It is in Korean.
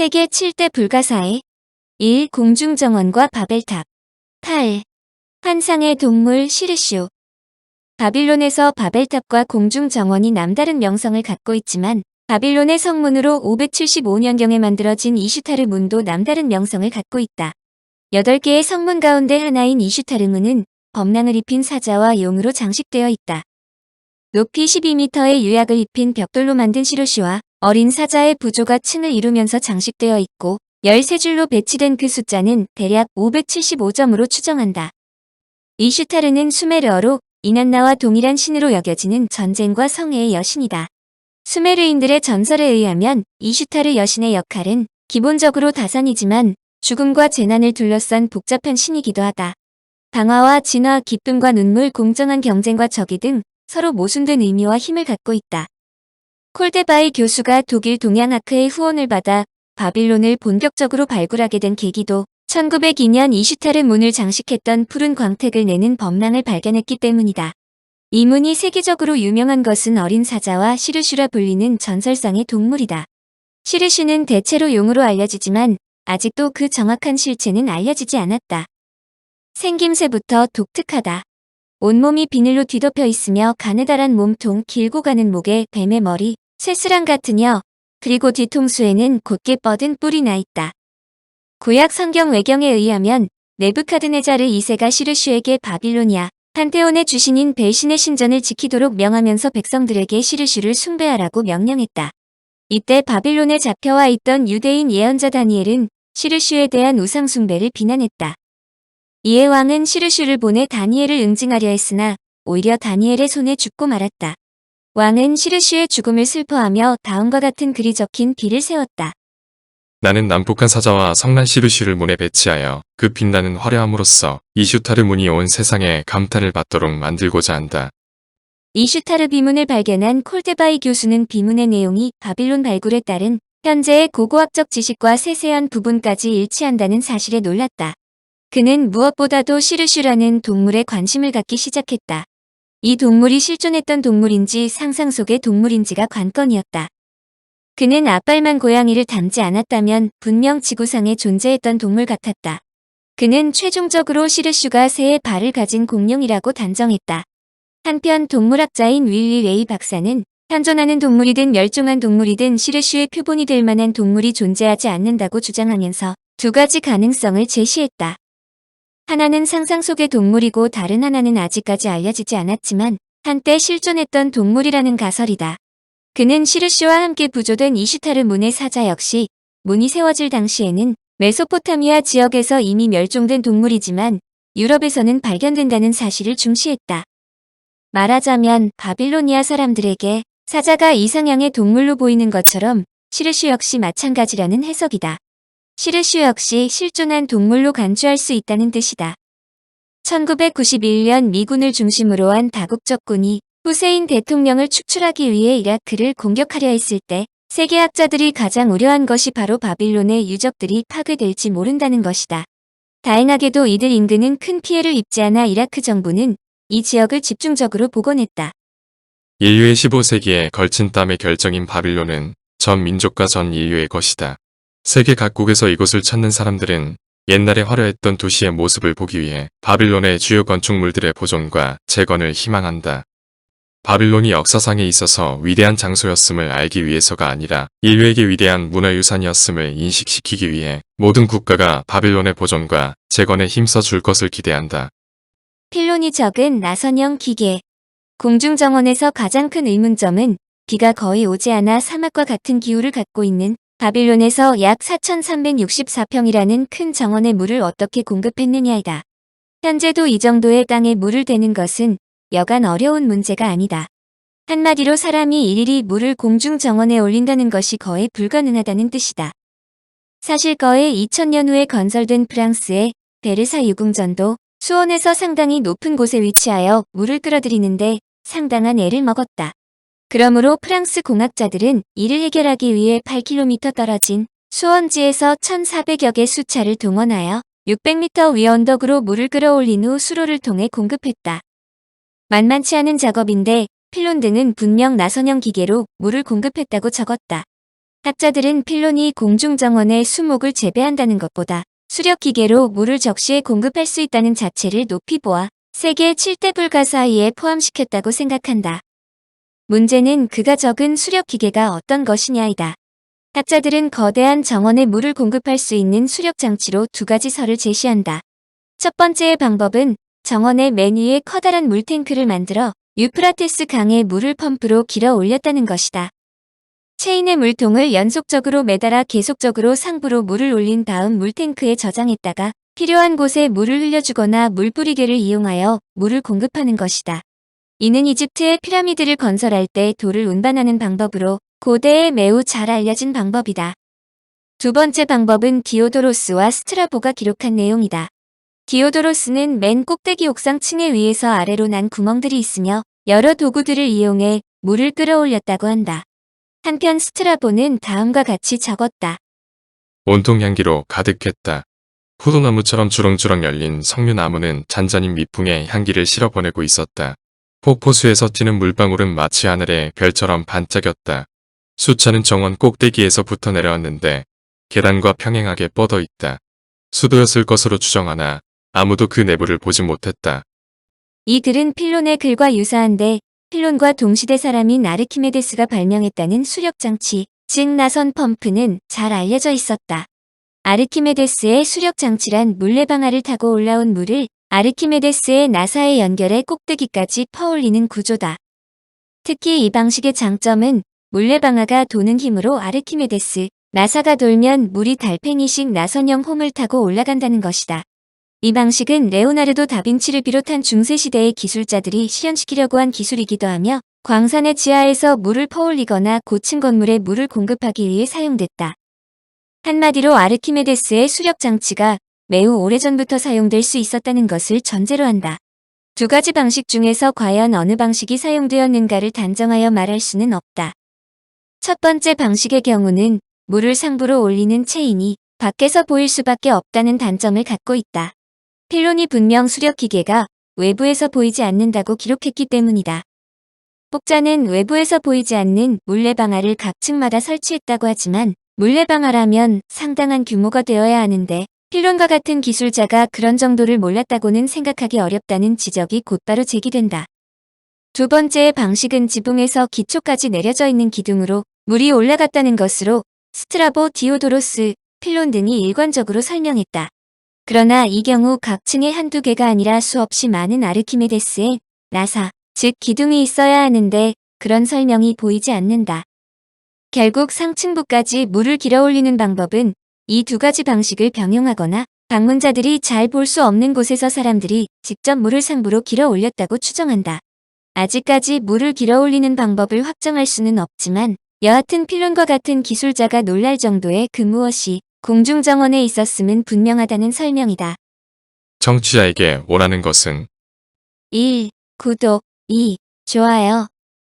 세계 7대 불가사의 1. 공중정원과 바벨탑 8. 환상의 동물 시르쇼 바빌론에서 바벨탑과 공중정원이 남다른 명성을 갖고 있지만 바빌론의 성문으로 575년경에 만들어진 이슈타르 문도 남다른 명성을 갖고 있다. 8개의 성문 가운데 하나인 이슈타르 문은 범랑을 입힌 사자와 용으로 장식되어 있다. 높이 12m의 유약을 입힌 벽돌로 만든 시로시와 어린 사자의 부조가 층을 이루면서 장식되어 있고 13줄로 배치된 그 숫자는 대략 575점으로 추정한다. 이슈타르는 수메르어로 이난나와 동일한 신으로 여겨지는 전쟁과 성애의 여신이다. 수메르인들의 전설에 의하면 이슈타르 여신의 역할은 기본적으로 다산이지만 죽음과 재난을 둘러싼 복잡한 신이기도 하다. 방화와 진화, 기쁨과 눈물, 공정한 경쟁과 적이 등 서로 모순된 의미와 힘을 갖고 있다. 콜데바이 교수가 독일 동양아크의 후원을 받아 바빌론을 본격적으로 발굴하게 된 계기도 1902년 이슈타르 문을 장식했던 푸른 광택을 내는 범랑을 발견했기 때문이다. 이 문이 세계적으로 유명한 것은 어린 사자와 시르슈라 불리는 전설상의 동물이다. 시르슈는 대체로 용으로 알려지지만 아직도 그 정확한 실체는 알려지지 않았다. 생김새부터 독특하다. 온몸이 비늘로 뒤덮여 있으며 가느다란 몸통 길고 가는 목에 뱀의 머리, 새스랑 같으며 그리고 뒤통수에는 곧게 뻗은 뿔이 나 있다. 구약 성경 외경에 의하면 네부카드네자르 2세가 시르슈에게 바빌로니아, 판테온의 주신인 벨신의 신전을 지키도록 명하면서 백성들에게 시르슈를 숭배하라고 명령했다. 이때 바빌론에 잡혀와 있던 유대인 예언자 다니엘은 시르슈에 대한 우상 숭배를 비난했다. 이에 왕은 시르슈를 보내 다니엘을 응징하려 했으나 오히려 다니엘의 손에 죽고 말았다. 왕은 시르슈의 죽음을 슬퍼하며 다음과 같은 글이 적힌 비를 세웠다. 나는 남북한 사자와 성난 시르시를 문에 배치하여 그 빛나는 화려함으로써 이슈타르 문이 온 세상에 감탄을 받도록 만들고자 한다. 이슈타르 비문을 발견한 콜데바이 교수는 비문의 내용이 바빌론 발굴에 따른 현재의 고고학적 지식과 세세한 부분까지 일치한다는 사실에 놀랐다. 그는 무엇보다도 시르슈라는 동물에 관심을 갖기 시작했다. 이 동물이 실존했던 동물인지 상상 속의 동물인지가 관건이었다. 그는 앞발만 고양이를 닮지 않았다면 분명 지구상에 존재했던 동물 같았다. 그는 최종적으로 시르슈가 새의 발을 가진 공룡이라고 단정했다. 한편 동물학자인 윌리 레이 박사는 현존하는 동물이든 멸종한 동물이든 시르슈의 표본이 될 만한 동물이 존재하지 않는다고 주장하면서 두 가지 가능성을 제시했다. 하나는 상상 속의 동물이고 다른 하나는 아직까지 알려지지 않았지만 한때 실존했던 동물이라는 가설이다. 그는 시르슈와 함께 부조된 이슈타르 문의 사자 역시 문이 세워질 당시에는 메소포타미아 지역에서 이미 멸종된 동물이지만 유럽에서는 발견된다는 사실을 중시했다. 말하자면 바빌로니아 사람들에게 사자가 이상향의 동물로 보이는 것처럼 시르슈 역시 마찬가지라는 해석이다. 시르슈 역시 실존한 동물로 간주할 수 있다는 뜻이다. 1991년 미군을 중심으로 한 다국적군이 후세인 대통령을 축출하기 위해 이라크를 공격하려 했을 때 세계학자들이 가장 우려한 것이 바로 바빌론의 유적들이 파괴될지 모른다는 것이다. 다행하게도 이들 인근은 큰 피해를 입지 않아 이라크 정부는 이 지역을 집중적으로 복원했다. 인류의 15세기에 걸친 땀의 결정인 바빌론은 전 민족과 전 인류의 것이다. 세계 각국에서 이곳을 찾는 사람들은 옛날에 화려했던 도시의 모습을 보기 위해 바빌론의 주요 건축물들의 보존과 재건을 희망한다. 바빌론이 역사상에 있어서 위대한 장소였음을 알기 위해서가 아니라 인류에게 위대한 문화유산이었음을 인식시키기 위해 모든 국가가 바빌론의 보존과 재건에 힘써 줄 것을 기대한다. 필론이 적은 나선형 기계. 공중정원에서 가장 큰 의문점은 비가 거의 오지 않아 사막과 같은 기후를 갖고 있는 바빌론에서 약 4,364평이라는 큰 정원에 물을 어떻게 공급했느냐이다. 현재도 이 정도의 땅에 물을 대는 것은 여간 어려운 문제가 아니다. 한마디로 사람이 일일이 물을 공중 정원에 올린다는 것이 거의 불가능하다는 뜻이다. 사실 거의 2000년 후에 건설된 프랑스의 베르사 유궁전도 수온에서 상당히 높은 곳에 위치하여 물을 끌어들이는데 상당한 애를 먹었다. 그러므로 프랑스 공학자들은 이를 해결하기 위해 8km 떨어진 수원지에서 1400여 개 수차를 동원하여 600m 위 언덕으로 물을 끌어올린 후 수로를 통해 공급했다. 만만치 않은 작업인데 필론 등은 분명 나선형 기계로 물을 공급했다고 적었다. 학자들은 필론이 공중정원의 수목을 재배한다는 것보다 수력기계로 물을 적시에 공급할 수 있다는 자체를 높이 보아 세계 7대 불가 사이에 포함시켰다고 생각한다. 문제는 그가 적은 수력기계가 어떤 것이냐이다. 학자들은 거대한 정원에 물을 공급할 수 있는 수력 장치로 두 가지 설을 제시한다. 첫 번째의 방법은 정원의 맨 위에 커다란 물탱크를 만들어 유프라테스 강에 물을 펌프로 길어 올렸다는 것이다. 체인의 물통을 연속적으로 매달아 계속적으로 상부로 물을 올린 다음 물탱크에 저장했다가 필요한 곳에 물을 흘려주거나 물뿌리개를 이용하여 물을 공급하는 것이다. 이는 이집트의 피라미드를 건설할 때 돌을 운반하는 방법으로 고대에 매우 잘 알려진 방법이다. 두 번째 방법은 디오도로스와 스트라보가 기록한 내용이다. 디오도로스는 맨 꼭대기 옥상 층에 위에서 아래로 난 구멍들이 있으며 여러 도구들을 이용해 물을 끌어올렸다고 한다. 한편 스트라보는 다음과 같이 적었다. 온통 향기로 가득했다. 포도나무처럼 주렁주렁 열린 석류나무는 잔잔히 미풍에 향기를 실어보내고 있었다. 폭포수에서 튀는 물방울은 마치 하늘의 별처럼 반짝였다. 수차는 정원 꼭대기에서 붙어 내려왔는데 계단과 평행하게 뻗어 있다. 수도였을 것으로 추정하나 아무도 그 내부를 보지 못했다. 이 글은 필론의 글과 유사한데 필론과 동시대 사람인 아르키메데스가 발명했다는 수력장치, 즉 나선 펌프는 잘 알려져 있었다. 아르키메데스의 수력장치란 물레방아를 타고 올라온 물을 아르키메데스의 나사에 연결해 꼭대기까지 퍼올리는 구조다. 특히 이 방식의 장점은 물레방아가 도는 힘으로 아르키메데스, 나사가 돌면 물이 달팽이식 나선형 홈을 타고 올라간다는 것이다. 이 방식은 레오나르도 다빈치를 비롯한 중세시대의 기술자들이 실현시키려고 한 기술이기도 하며 광산의 지하에서 물을 퍼올리거나 고층 건물에 물을 공급하기 위해 사용됐다. 한마디로 아르키메데스의 수력 장치가 매우 오래전부터 사용될 수 있었다는 것을 전제로 한다. 두 가지 방식 중에서 과연 어느 방식이 사용되었는가를 단정하여 말할 수는 없다. 첫 번째 방식의 경우는 물을 상부로 올리는 체인이 밖에서 보일 수밖에 없다는 단점을 갖고 있다. 필론이 분명 수력 기계가 외부에서 보이지 않는다고 기록했기 때문이다. 복자는 외부에서 보이지 않는 물레방아를 각 층마다 설치했다고 하지만 물레방아라면 상당한 규모가 되어야 하는데 필론과 같은 기술자가 그런 정도를 몰랐다고는 생각하기 어렵다는 지적이 곧바로 제기된다. 두 번째의 방식은 지붕에서 기초까지 내려져 있는 기둥으로 물이 올라갔다는 것으로 스트라보, 디오도로스, 필론 등이 일관적으로 설명했다. 그러나 이 경우 각 층에 한두 개가 아니라 수없이 많은 아르키메데스의 나사, 즉 기둥이 있어야 하는데 그런 설명이 보이지 않는다. 결국 상층부까지 물을 길어 올리는 방법은 이 두 가지 방식을 병용하거나 방문자들이 잘 볼 수 없는 곳에서 사람들이 직접 물을 상부로 길어 올렸다고 추정한다. 아직까지 물을 길어 올리는 방법을 확정할 수는 없지만 여하튼 필론과 같은 기술자가 놀랄 정도의 그 무엇이 공중정원에 있었음은 분명하다는 설명이다. 청취자에게 원하는 것은 1. 구독 2. 좋아요